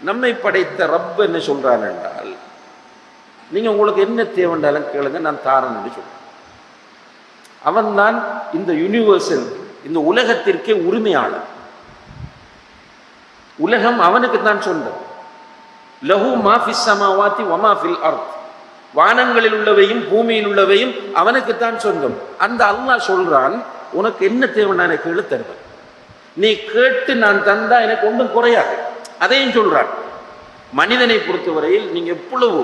நம்மை படைத்த ரப் என்ன சொல்கிறான் என்றால் நீங்க உங்களுக்கு என்ன தேவைண்டாலும் கேளுங்க நான் தாரன் என்று சொல்கிறேன் அவன்தான் இந்த யூனிவர்சல் இந்த உலகத்திற்கே உரிமையாளர் உலகம் அவனுக்கு தான் சொந்தம். லஹு மாஃபி சமாவாத்தி ஒமாஃபில் அர்த். வானங்களில் உள்ளவையும் பூமியில் உள்ளவையும் அவனுக்குத்தான் சொந்தம். அந்த அல்லாஹ் சொல்றான் உனக்கு என்ன தேவை நான் எனக்கு கேளு தருவேன். நீ கேட்டு நான் தந்தா எனக்கு ஒன்றும் குறையாது. அதையும் சொல்றான் மனிதனை பொறுத்தவரையில் நீங்க எவ்வளவு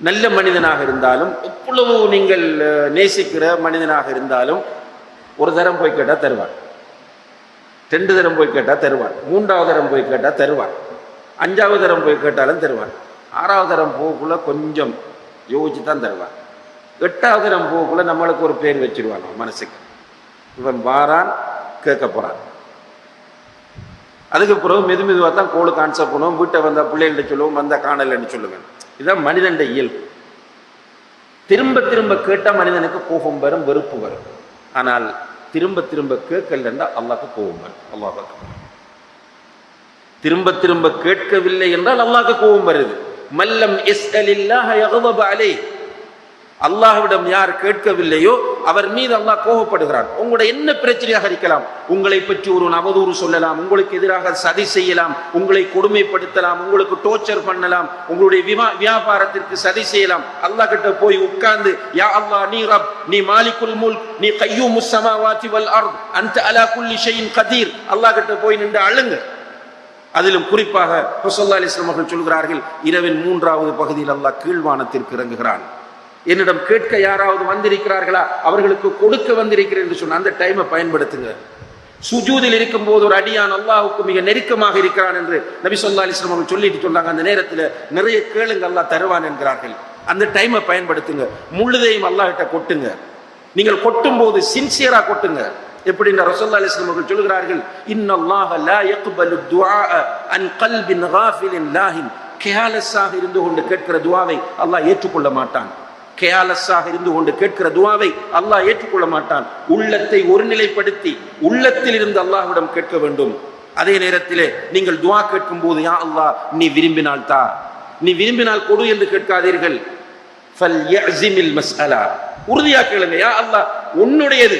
நல்ல மனிதனாக இருந்தாலும் எவ்வளவு நீங்கள் நேசிக்கிற மனிதனாக இருந்தாலும் ஒரு தரம் போய் கேட்டால் தருவான் ரெண்டு தரம் போய் கேட்டால் தருவான் மூன்றாவது தரம் போய் கேட்டால் தருவான் அஞ்சாவது தரம் போய் கேட்டாலும் தருவான் ஆறாவது தரம் போகக்குள்ள கொஞ்சம் யோசிச்சு தான் தருவான் எட்டாவது தரம் போகக்குள்ள நம்மளுக்கு ஒரு பேர் வச்சிருவாங்க மனசுக்கு. இவன் வாரான் கேட்க போகிறான் அதுக்கு பிறகு மெது மெதுவாக தான் கோளுக்கு ஆன்சர் பண்ணுவோம் வீட்டை வந்தால் பிள்ளைகள்ட்ட சொல்லுவோம் வந்தால் காணலைன்னு சொல்லுவேன். இதுதான் மனிதன் இயல்பு. திரும்ப திரும்ப கேட்டால் மனிதனுக்கு கோபம் வரும் வெறுப்பு வரும். ஆனால் திரும்ப திரும்ப கேட்கலன்னா அல்லாக்கு கோபம் வரும். அல்லாஹ் திரும்ப திரும்ப கேட்கவில்லை என்றால் அல்லாக்கு கோபம் வருது. மல்லம் எஸ் அலே அல்லாஹ்விடம் யார் கேட்கவில்லையோ அவர் மீது அல்லாஹ் கோபப்படுகிறான். உங்களுடைய என்ன பிரச்சனையாக இருக்கலாம்? உங்களை பற்றி ஒரு அவதூறு சொல்லலாம். உங்களுக்கு எதிராக சதி செய்யலாம். உங்களை கொடுமைப்படுத்தலாம். உங்களுக்கு டோர்ச்சர் பண்ணலாம். உங்களுடைய விமா வியாபாரத்திற்கு சதி செய்யலாம். அல்லாஹ் கிட்ட போய் உட்கார்ந்து யா அல்லாஹ் நீ ரப் நீ மாலிகுல் முல்க் நீ கையூ முஸ்ஸமாவாத்தி வல் அர்த் அன்த அலா குல்லி ஷையின் கதீர். அல்லாஹ் கிட்ட போய் நின்று அழுங்க. அதிலும் குறிப்பாக ரசூலுல்லாஹி அலிஸ்லாம் அவர்கள் சொல்கிறார்கள் இரவின் மூன்றாவது பகுதியில் அல்லாஹ் கீழ்வானத்திற்கு இறங்குகிறான். என்னிடம் கேட்க யாராவது வந்திருக்கிறார்களா? அவர்களுக்கு கொடுக்க வந்திருக்கிறேன் என்று சொன்ன அந்த டைமை பயன்படுத்துங்க. சுஜூதில் இருக்கும்போது ஒரு அடியான் அல்லாஹ்வுக்கு மிக நெருக்கமாக இருக்கிறான் என்று நபி சொல்லா அலிஸ்லாம் அவர்கள் சொல்லிட்டு சொன்னாங்க. அந்த நேரத்தில் நிறைய கேளுங்க அல்லாஹ் தருவான் என்கிறார்கள். அந்த டைமை பயன்படுத்துங்க. முழுதையும் அல்லாஹிட்ட கொட்டுங்க. நீங்கள் கொட்டும் போது சின்சியரா கொட்டுங்க. எப்படி இந்த ரசோல்லா அலிஸ்லாம் அவர்கள் சொல்கிறார்கள் இன்னல்லாஹ லா யக்பலு துஆ அன் கல்பின் காஃபிலின் லாஹின். கேலஸாக இருந்து கொண்டு கேட்கிற துவாவை அல்லாஹ் ஏற்றுக்கொள்ள மாட்டான். கேலஸாக இருந்து கொண்டு கேட்கிற துவாவை அல்லாஹ் ஏற்றுக்கொள்ள மாட்டான். உள்ளத்தை ஒருநிலைப்படுத்தி உள்ளத்தில் இருந்து அல்லாஹ்விடம் கேட்க வேண்டும். அதே நேரத்திலே நீங்கள் துவா கேட்கும் போது யா அல்லாஹ் நீ விரும்பினால் தா நீ விரும்பினால் கொடு என்று கேட்காதீர்கள். ஃபல்யஸிமில் உறுதியா கேளுங்க யா அல்லாஹ் உன்னுடையது.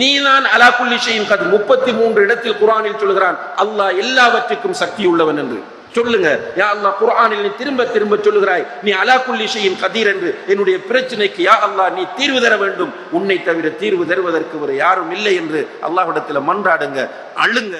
நீதான் அலா குல்லி ஷைஇன் முப்பத்தி மூன்று இடத்தில் குர்ஆனில் சொல்கிறான் அல்லாஹ் எல்லாவற்றுக்கும் சக்தி உள்ளவன் என்று. சொல்லுங்க. யா அல்லாஹ் குரானில் நீ திரும்ப திரும்ப சொல்லுகிறாய். நீ அலா குல்லி கதீர் என்று என்னுடைய பிரச்சனைக்கு யா அல்லாஹ் நீ தீர்வு தர வேண்டும். உன்னை தவிர தீர்வு தருவதற்கு ஒரு யாரும் இல்லை என்று அல்லாஹ்விடத்தில் மன்றாடுங்க. அழுங்க.